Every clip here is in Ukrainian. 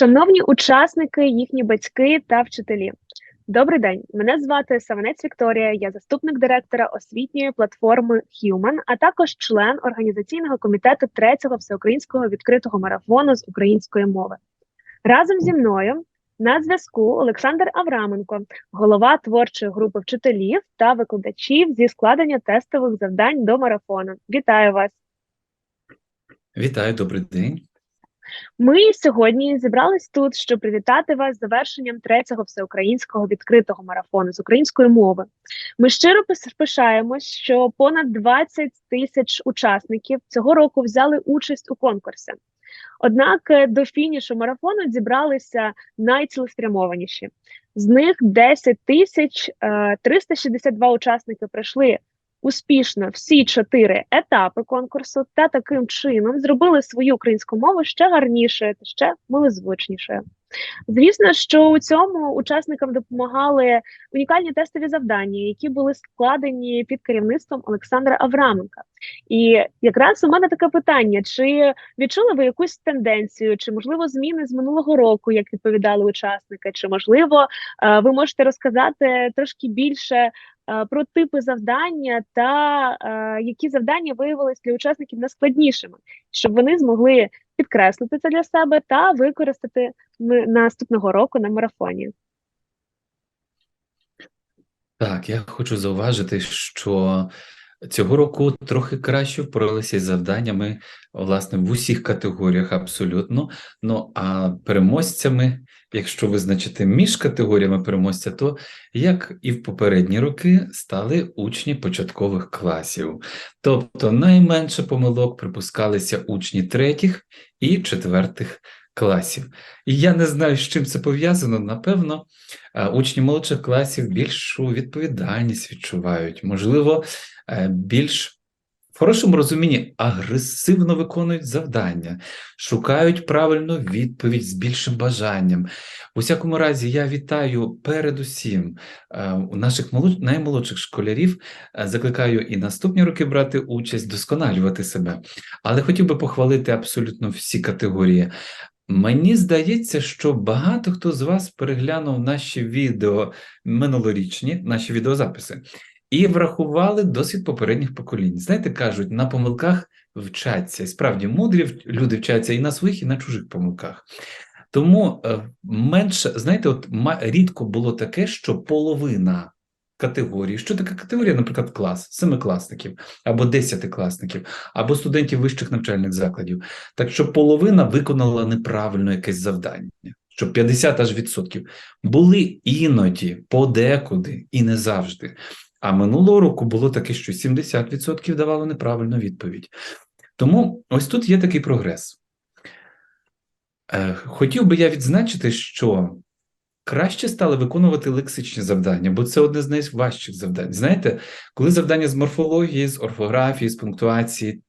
Шановні учасники, їхні батьки та вчителі. Добрий день, мене звати Саванець Вікторія, я заступник директора освітньої платформи Human, а також член організаційного комітету третього всеукраїнського відкритого марафону з української мови. Разом зі мною на зв'язку Олександр Авраменко, голова творчої групи вчителів та викладачів зі складення тестових завдань до марафону. Вітаю вас! Вітаю, добрий день. Ми сьогодні зібрались тут, щоб привітати вас з завершенням третього всеукраїнського відкритого марафону з української мови. Ми щиро пишаємось, що понад 20 тисяч учасників цього року взяли участь у конкурсі. Однак е, до фінішу марафону зібралися найцілеспрямованіші. З них 10 тисяч е, 362 учасники пройшли успішно всі чотири етапи конкурсу та таким чином зробили свою українську мову ще гарнішою та ще милозвучнішою. Звісно, що у цьому учасникам допомагали унікальні тестові завдання, які були складені під керівництвом Олександра Авраменка. І якраз у мене таке питання: чи відчули ви якусь тенденцію, чи можливо зміни з минулого року, як відповідали учасники, чи можливо е, ви можете розказати трошки більше про типи завдання та е, які завдання виявилися для учасників найскладнішими, щоб вони змогли підкреслити це для себе та використати наступного року на марафоні. Так, я хочу зауважити, що цього року трохи краще впоралися із завданнями, власне, в усіх категоріях абсолютно. Ну а переможцями, якщо визначити між категоріями переможця, то як і в попередні роки стали учні початкових класів. Тобто найменше помилок припускалися учні третіх і четвертих класів. І я не знаю, з чим це пов'язано. Напевно, е, учні молодших класів більшу відповідальність відчувають, можливо, е, більш в хорошому розумінні агресивно виконують завдання, шукають правильну відповідь з більшим бажанням. У всякому разі, я вітаю передусім е, у наших молод... наймолодших школярів, е, закликаю і наступні роки брати участь, досконалювати себе. Але хотів би похвалити абсолютно всі категорії. Мені здається, що багато хто з вас переглянув наші відео минулорічні, наші відеозаписи, і врахували досвід попередніх поколінь. Знаєте, кажуть, на помилках вчаться. І справді мудрі люди вчаться і на своїх, і на чужих помилках. Тому е, менше, знаєте, от рідко було таке, що половина категорії, що таке категорія, наприклад, клас, семикласників або десятикласників, або студентів вищих навчальних закладів. Так що половина виконала неправильно якесь завдання, що 50 аж відсотків були іноді, подекуди і не завжди. А минулого року було таке, що 70% давало неправильну відповідь. Тому ось тут є такий прогрес. Е, Хотів би я відзначити, що краще стали виконувати лексичні завдання, бо це одне з найважчих завдань. Знаєте, коли завдання з морфології, з орфографії, з пунктуації,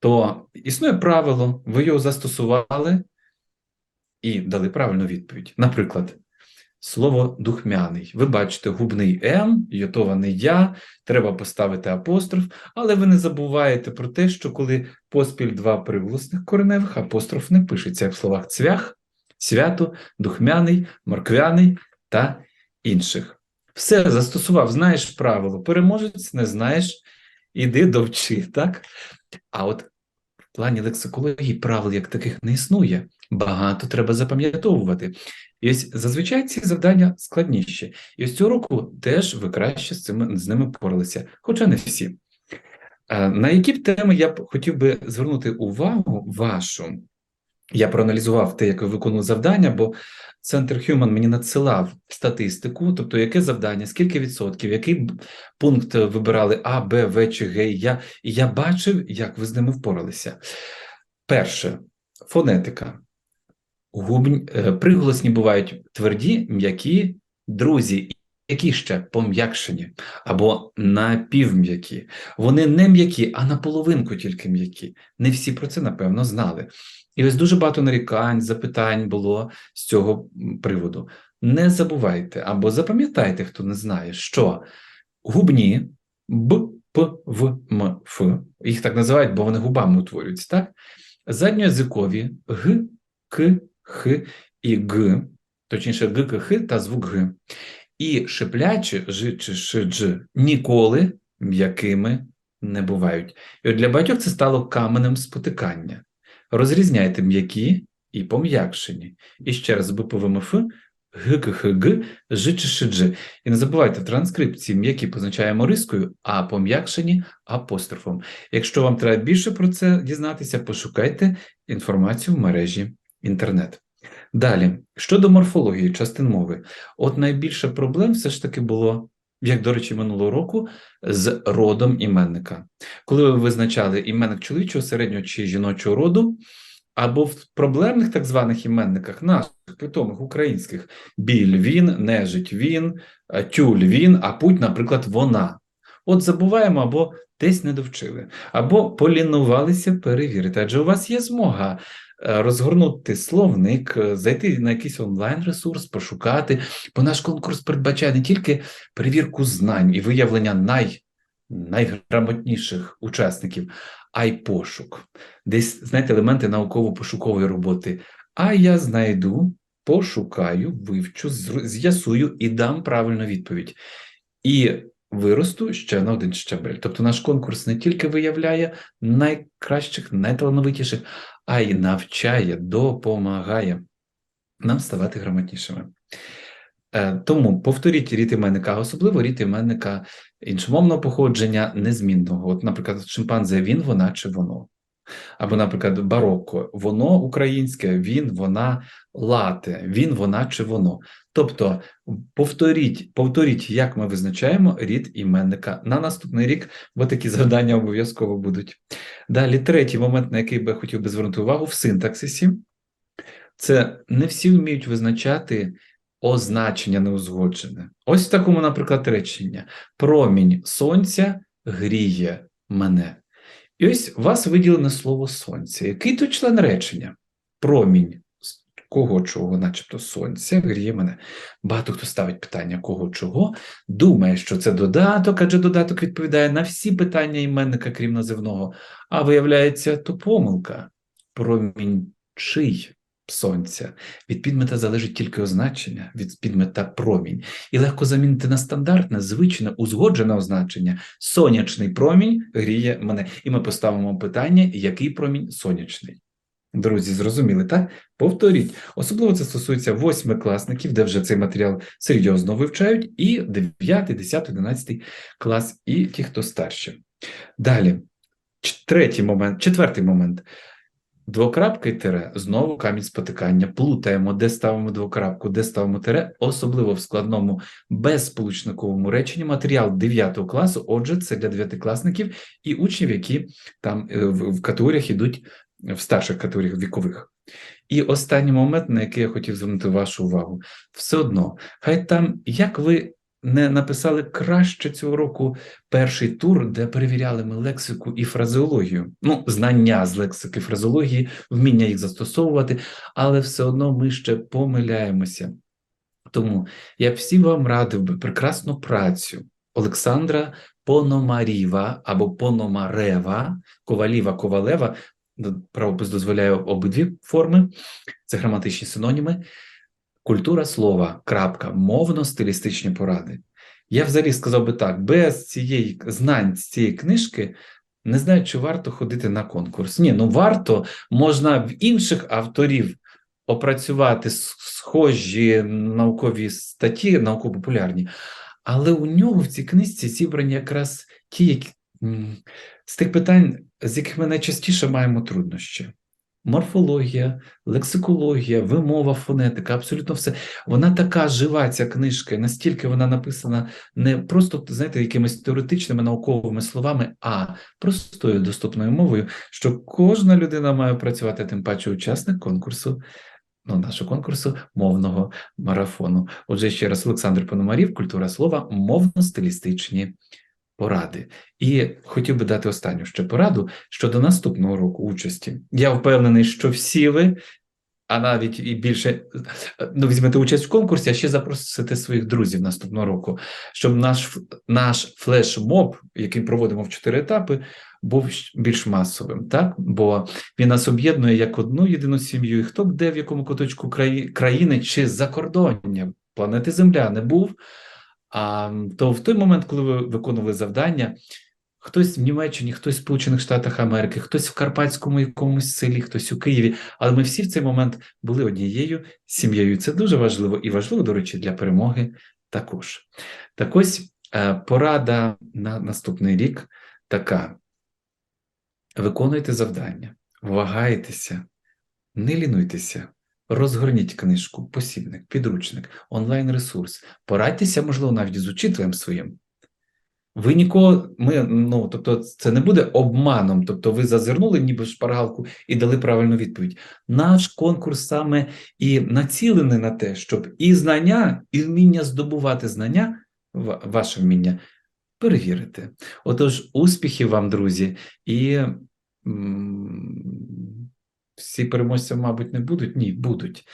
то існує правило, ви його застосували і дали правильну відповідь. Наприклад, слово духмяний. Ви бачите губний М, йотований я, треба поставити апостроф, але ви не забуваєте про те, що коли поспіль два приголосних кореневих, апостроф не пишеться як в словах цвях, свято, духмяний, морквяний та інших. Все застосував, знаєш правило, переможець, не знаєш, іди довчи, так? А от в плані лексикології правил як таких не існує. Багато треба запам'ятовувати. І ось зазвичай ці завдання складніші. І ось цього року теж ви краще з цими з ними впоралися, хоча не всі. Е, На які б теми я б хотів би звернути увагу вашу? Я проаналізував те, як ви виконували завдання, бо Центр Human мені надсилав статистику, тобто яке завдання, скільки відсотків, який пункт вибирали А, Б, В чи Г. Я, і я бачив, як ви з ними впоралися. Перше фонетика. Губні, е, приголосні бувають тверді, м'які, друзі, які ще пом'якшені або напівм'які. Вони не м'які, а наполовинку тільки м'які. Не всі про це, напевно, знали. І ось дуже багато нарікань, запитань було з цього приводу. Не забувайте або запам'ятайте, хто не знає, що губні Б, П, В, М, Ф, їх так називають, бо вони губами утворюються, так? Задньоязикові Г, К, х і г, точніше, г, к, х та звук г. І шиплячі ж чи ш, дж ніколи м'якими не бувають. І от для багатьох це стало каменем спотикання. Розрізняйте м'які і пом'якшені. І ще раз буповими Ф, Г, К, Х, Г, Ж чи Ш, Дж. І не забувайте, в транскрипції м'які позначаємо рискою, а пом'якшені апострофом. Якщо вам треба більше про це дізнатися, пошукайте інформацію в мережі інтернет. Далі, щодо морфології частин мови, от найбільше проблем все ж таки було, як, до речі, минулого року, з родом іменника. Коли ви визначали іменник чоловічого, середнього чи жіночого роду, або в проблемних так званих іменниках наших питомих українських біль він, нежить він, е, тюль він, а путь, наприклад, вона. От забуваємо або десь не довчили, або полінувалися перевірити. Адже у вас є змога розгорнути словник, е, зайти на якийсь онлайн-ресурс, пошукати. Бо наш конкурс передбачає не тільки перевірку знань і виявлення най, найграмотніших учасників, а й пошук. Десь, знаєте, елементи науково-пошукової роботи. А я знайду, пошукаю, вивчу, з'ясую і дам правильну відповідь. І виросту ще на один щабель. Тобто наш конкурс не тільки виявляє найкращих, найталановитіших, а й навчає, допомагає нам ставати грамотнішими. Е, Тому повторіть рід іменника, особливо рід іменника іншомовного походження незмінного. От, наприклад, шимпанзе він, вона чи воно. Або, наприклад, барокко воно українське, він, вона, лате, він, вона чи воно. Тобто повторіть, повторіть, як ми визначаємо рід іменника на наступний рік, бо такі завдання обов'язково будуть. Далі, третій момент, на який би я хотів би звернути увагу в синтаксисі, це не всі вміють визначати означення неузгоджене. Ось в такому, наприклад, речення: промінь сонця гріє мене. І ось у вас виділене слово сонце. Який то член речення? Промінь кого чого, начебто сонця, гріє мене. Багато хто ставить питання кого чого, думає, що це додаток, адже додаток відповідає на всі питання іменника, крім називного. А виявляється, то помилка. Промінь чий сонця. Від підмета залежить тільки означення, від підмета промінь. І легко замінити на стандартне, звичне, узгоджене означення. Сонячний промінь гріє мене. І ми поставимо питання, який промінь сонячний. Друзі, зрозуміли, так? Повторіть. Особливо це стосується восьмикласників, де вже цей матеріал серйозно вивчають, і 9, 10, 11 клас, і ті, хто старші. Далі, третій момент, четвертий момент. Двокрапка тире знову камінь спотикання. Плутаємо, де ставимо двокрапку, де ставимо тире, особливо в складному безсполучниковому реченні. Матеріал 9 класу. Отже, це для дев'ятикласників і учнів, які там е, в, категоріях ідуть в старших категоріях вікових. І останній момент, на який я хотів звернути вашу увагу, все одно, хай там, як ви не написали краще цього року перший тур, де перевіряли ми лексику і фразеологію. Ну, знання з лексики фразеології, вміння їх застосовувати, але все одно ми ще помиляємося. Тому я б всім вам радив би прекрасну працю Олександра Пономаріва або Пономарева, Коваліва, Ковалева. Правопис дозволяє обидві форми, це граматичні синоніми. Культура слова, крапка, мовно-стилістичні поради. Я взагалі сказав би так: без цієї знань з цієї книжки не знаю, чи варто ходити на конкурс. Ні, ну варто, можна в інших авторів опрацювати схожі наукові статті, науково-популярні, але у нього в цій книжці зібрані якраз ті, які з тих питань, з яких ми найчастіше маємо труднощі. Морфологія, лексикологія, вимова, фонетика, абсолютно все. Вона така жива, ця книжка, настільки вона написана не просто, знаєте, якимись теоретичними науковими словами, а простою доступною мовою, що кожна людина має працювати, тим паче учасник конкурсу, ну, нашого конкурсу мовного марафону. Отже, ще раз Олександр Пономарів, культура слова, мовно-стилістичні поради. І хотів би дати останню ще пораду щодо наступного року участі. Я впевнений, що всі ви а навіть і більше ну, візьмете участь в конкурсі, а ще запросите своїх друзів наступного року, щоб наш наш флешмоб, який проводимо в чотири етапи, був більш масовим, так бо він нас об'єднує як одну єдину сім'ю, і хто б де в якому куточку краї, країни чи закордоння планети Земля не був. То в той момент, коли ви виконували завдання, хтось в Німеччині, хтось в Сполучених Штатах Америки, хтось в Карпатському якомусь селі, хтось у Києві. Але ми всі в цей момент були однією сім'єю. Це дуже важливо і важливо, до речі, для перемоги також. Так ось е, порада на наступний рік така: виконуйте завдання, вагайтеся, не лінуйтеся. Розгорніть книжку, посібник, підручник, онлайн-ресурс, порадьтеся, можливо, навіть з учителем своїм. Ви нікого, ми, ну тобто, це не буде обманом. Тобто, ви зазирнули ніби в шпаргалку і дали правильну відповідь. Наш конкурс саме і націлений на те, щоб і знання, і вміння здобувати знання, ваше вміння перевірити. Отож, успіхів вам, друзі, і всі переможці, мабуть, не будуть? Ні, будуть.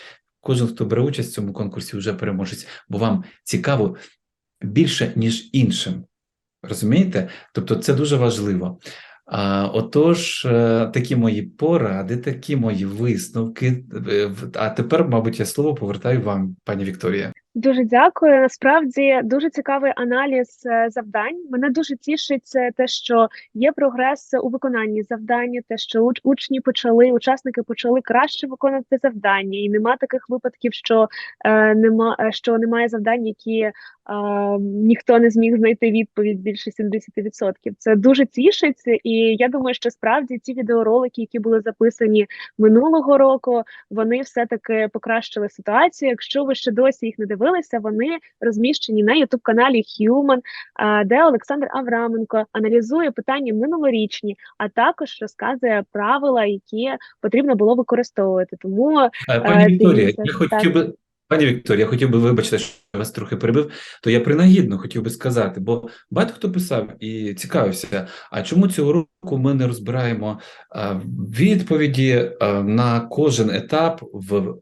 Кожен, хто бере участь в цьому конкурсі, вже переможець, бо вам цікаво більше, ніж іншим. Розумієте? Тобто це дуже важливо. А, Отож, е, такі мої поради, такі мої висновки. Е, а тепер, мабуть, я слово повертаю вам, пані Вікторія. Дуже дякую. Насправді дуже цікавий аналіз е, завдань. Мене дуже тішить те, що є прогрес у виконанні завдання, те, що учні почали, учасники почали краще виконувати завдання, і нема таких випадків, що е, нема що немає завдань, які а, ніхто не зміг знайти відповідь більше 70%. Це дуже тішить, і я думаю, що справді ті відеоролики, які були записані минулого року, вони все таки покращили ситуацію. Якщо ви ще досі їх не дивилися, вони розміщені на youtube каналі Human, де Олександр Авраменко аналізує питання минулорічні, а також розказує правила, які потрібно було використовувати. Тому пані Вікторія, я хотів би. Пані Вікторія, я хотів би вибачити, що я вас трохи перебив, то я принагідно хотів би сказати, бо багато хто писав і цікавився, а чому цього року ми не розбираємо а, відповіді на кожен етап в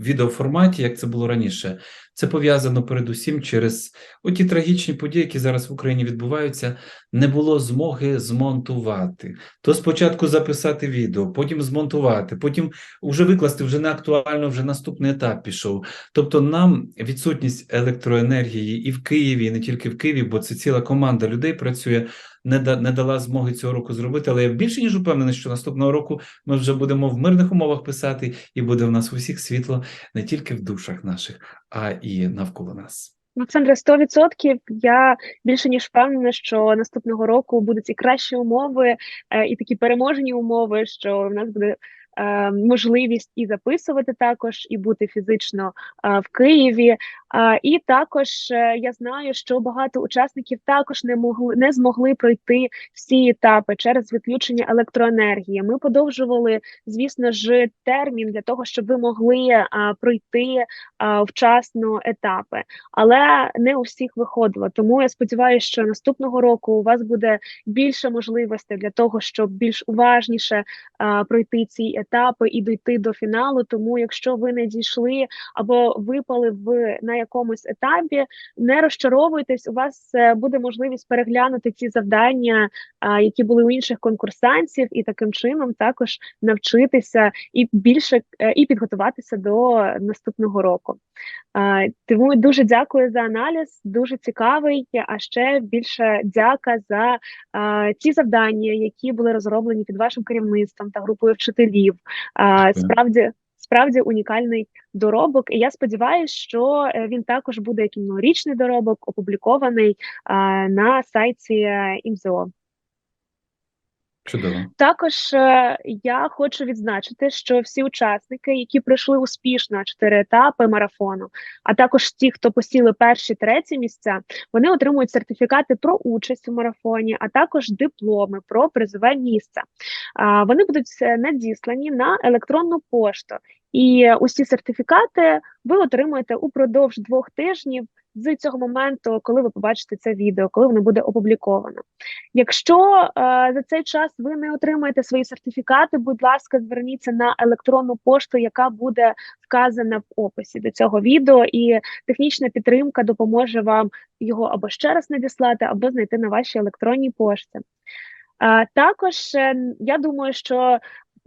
відеоформаті, як це було раніше. Це пов'язано передусім через оті трагічні події, які зараз в Україні відбуваються, не було змоги змонтувати. То спочатку записати відео, потім змонтувати, потім вже викласти, вже не актуально, вже наступний етап пішов. Тобто, нам відсутність електроенергії і в Києві, і не тільки в Києві, бо це ціла команда людей працює не да, не дала змоги цього року зробити. Але я більше ніж упевнений, що наступного року ми вже будемо в мирних умовах писати, і буде в нас усіх світло не тільки в душах наших, а і навколо нас. Олександре, 100% я більше ніж впевнена, що наступного року будуть і кращі умови, е, і такі переможні умови, що в нас буде Е, можливість і записувати також, і бути фізично е, в Києві. І також е, я знаю, що багато учасників також не могли не змогли пройти всі етапи через відключення електроенергії. Ми подовжували, звісно ж, термін для того, щоб ви могли пройти вчасно етапи, але не у всіх виходило. Тому я сподіваюся, що наступного року у вас буде більше можливостей для того, щоб більш уважніше пройти ці етапи і дійти до фіналу. Тому, якщо ви не дійшли або випали в на якомусь етапі, не розчаровуйтесь. У вас е, буде можливість переглянути ці завдання, які були у інших конкурсантів, і таким чином також навчитися і більше е, і підготуватися до наступного року. Тому дуже дякую за аналіз, дуже цікавий. А ще більше дяка за ті завдання, які були розроблені під вашим керівництвом та групою вчителів. Справді. Справді унікальний доробок, і я сподіваюся, що е, він також буде як річний доробок опублікований а, на сайті е, ІМЗО. Чудово. Також е, я хочу відзначити, що всі учасники, які пройшли успішно чотири етапи марафону, а також ті, хто посіли перші треті місця, вони отримують сертифікати про участь у марафоні, а також дипломи про призове місце. Вони будуть надіслані на електронну пошту І усі сертифікати ви отримуєте упродовж двох тижнів з цього моменту, коли ви побачите це відео, коли воно буде опубліковано. Якщо е, за цей час ви не отримаєте свої сертифікати, будь ласка, зверніться на електронну пошту, яка буде вказана в описі до цього відео, і технічна підтримка допоможе вам його або ще раз надіслати, або знайти на вашій електронній пошті. Е, також е, я думаю, що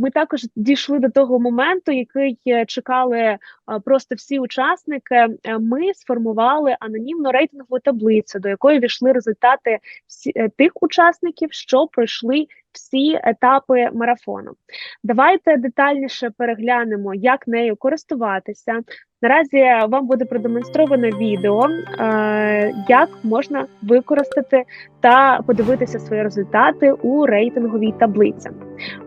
ми також дійшли до того моменту, який е, чекали е, просто всі учасники. Е, Ми сформували анонімну рейтингову таблицю, до якої війшли результати всі, тих учасників, що пройшли всі етапи марафону. Давайте детальніше переглянемо, як нею користуватися. Наразі вам буде продемонстровано відео, е, як можна використати та подивитися свої результати у рейтинговій таблиці.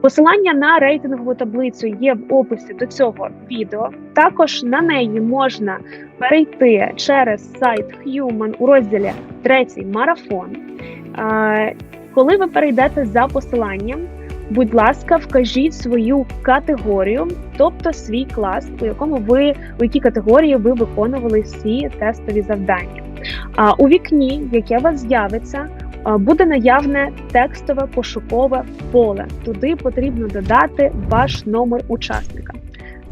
Посилання на рейтингову таблицю є в описі до цього відео. Також на неї можна перейти через сайт Human у розділі Третій марафон. Коли ви перейдете за посиланням, будь ласка, вкажіть свою категорію, тобто свій клас, у якому ви у якій категорії ви виконували всі тестові завдання. А у вікні, яке у вас з'явиться, буде наявне текстове пошукове поле. Туди потрібно додати ваш номер учасника.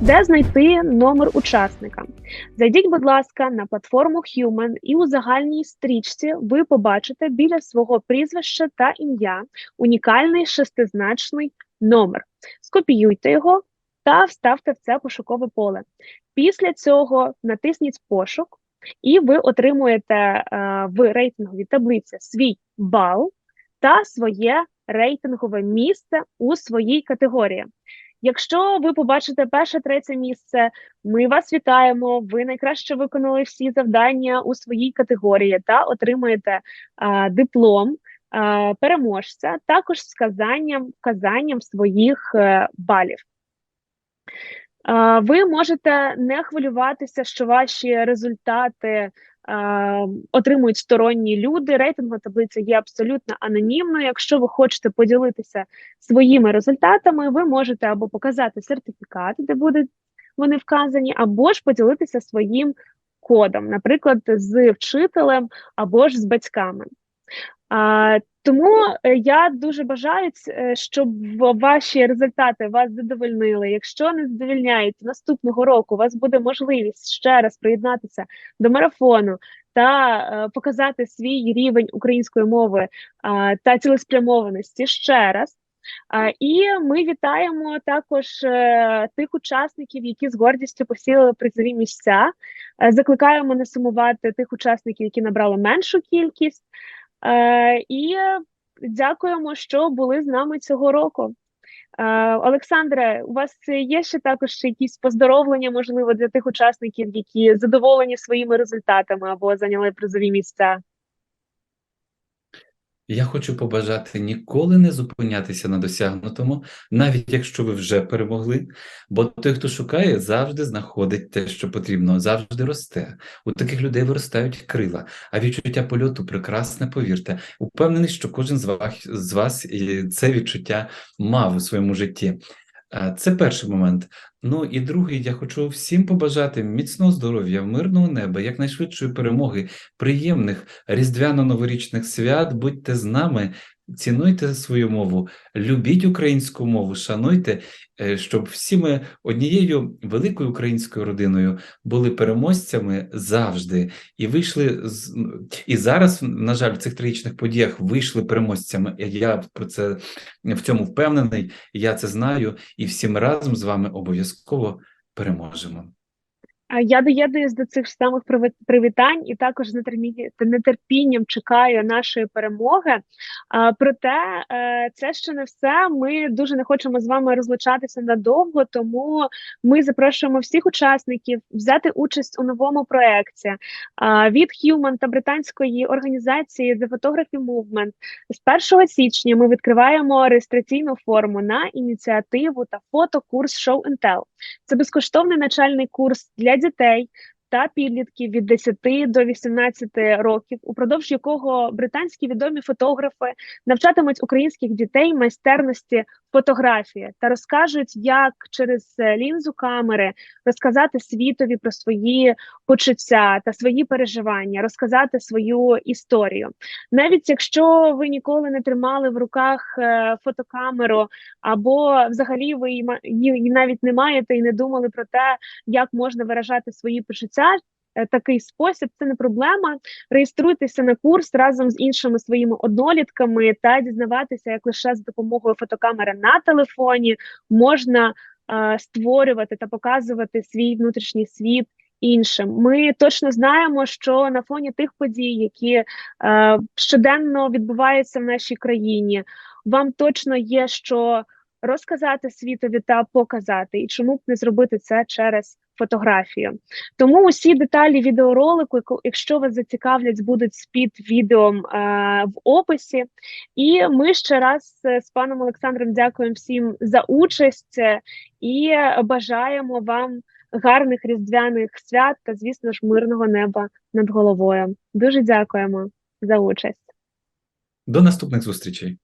Де знайти номер учасника? Зайдіть, будь ласка, на платформу Human, і у загальній стрічці ви побачите біля свого прізвища та ім'я унікальний шестизначний номер. Скопіюйте його та вставте в це пошукове поле. Після цього натисніть пошук, і ви отримуєте е, в рейтинговій таблиці свій бал та своє рейтингове місце у своїй категорії. Якщо ви побачите перше, третє місце, ми вас вітаємо. Ви найкраще виконали всі завдання у своїй категорії та отримаєте а, диплом переможця, також з вказанням, вказанням своїх е, балів. Ви можете не хвилюватися, що ваші результати отримують сторонні люди. Рейтингова таблиця є абсолютно анонімною. Якщо ви хочете поділитися своїми результатами, ви можете або показати сертифікат, де будуть вони вказані, або ж поділитися своїм кодом, наприклад, з вчителем або ж з батьками. Тому е, я дуже бажаю, е, щоб ваші результати вас задовольнили. Якщо не задовольняють наступного року, у вас буде можливість ще раз приєднатися до марафону та е, показати свій рівень української мови та цілеспрямованості ще раз. І ми вітаємо також тих учасників, які з гордістю посіли призові місця. Закликаємо не сумувати тих учасників, які набрали меншу кількість. Е, І дякуємо, що були з нами цього року. Е, Олександре, у вас є ще також якісь поздоровлення, можливо, для тих учасників, які задоволені своїми результатами або зайняли призові місця? Я хочу побажати ніколи не зупинятися на досягнутому, навіть якщо ви вже перемогли, бо той, хто шукає, завжди знаходить те, що потрібно, завжди росте. У таких людей виростають крила, а відчуття польоту прекрасне, повірте. Упевнений, що кожен з вас, з вас це відчуття мав у своєму житті. Е, Це перший момент. Ну і другий, я хочу всім побажати міцного здоров'я, мирного неба, якнайшвидшої перемоги, приємних різдвяно-новорічних свят. Будьте з нами, цінуйте свою мову, любіть українську мову, шануйте, е, щоб всі ми однією великою українською родиною були переможцями завжди і вийшли з і зараз, на жаль, в цих трагічних подіях вийшли переможцями. Я про це в цьому впевнений, я це знаю, і всі ми разом з вами обов'язково переможемо. Я доєднуюсь до цих самих привітань і також з нетерпінням чекаю нашої перемоги. Проте е, це ще не все. Ми дуже не хочемо з вами розлучатися надовго, тому ми запрошуємо всіх учасників взяти участь у новому проєкті від Human та британської організації The Photography Movement. З 1 січня ми відкриваємо реєстраційну форму на ініціативу та фотокурс Show and Tell. Це безкоштовний навчальний курс для дітей та підлітків від 10 до 18 років, упродовж якого британські відомі фотографи навчатимуть українських дітей майстерності фотографії та розкажуть, як через е, лінзу камери розказати світові про свої почуття та свої переживання, розказати свою історію. Навіть якщо ви ніколи не тримали в руках е, фотокамеру, або взагалі ви її навіть не маєте і не думали про те, як можна виражати свої почуття. Е, Такий спосіб це не проблема. Реєструйтеся на курс разом з іншими своїми однолітками та дізнаватися, як лише з допомогою фотокамери на телефоні можна е, створювати та показувати свій внутрішній світ іншим. Ми точно знаємо, що на фоні тих подій, які е, щоденно відбуваються в нашій країні, вам точно є що розказати світові та показати, і чому б не зробити це через фотографію. Тому усі деталі відеоролику, якщо вас зацікавлять, будуть під відео е, в описі. І ми ще раз е, з паном Олександром дякуємо всім за участь е, і бажаємо вам гарних різдвяних свят та, звісно ж, мирного неба над головою. Дуже дякуємо за участь. До наступних зустрічей.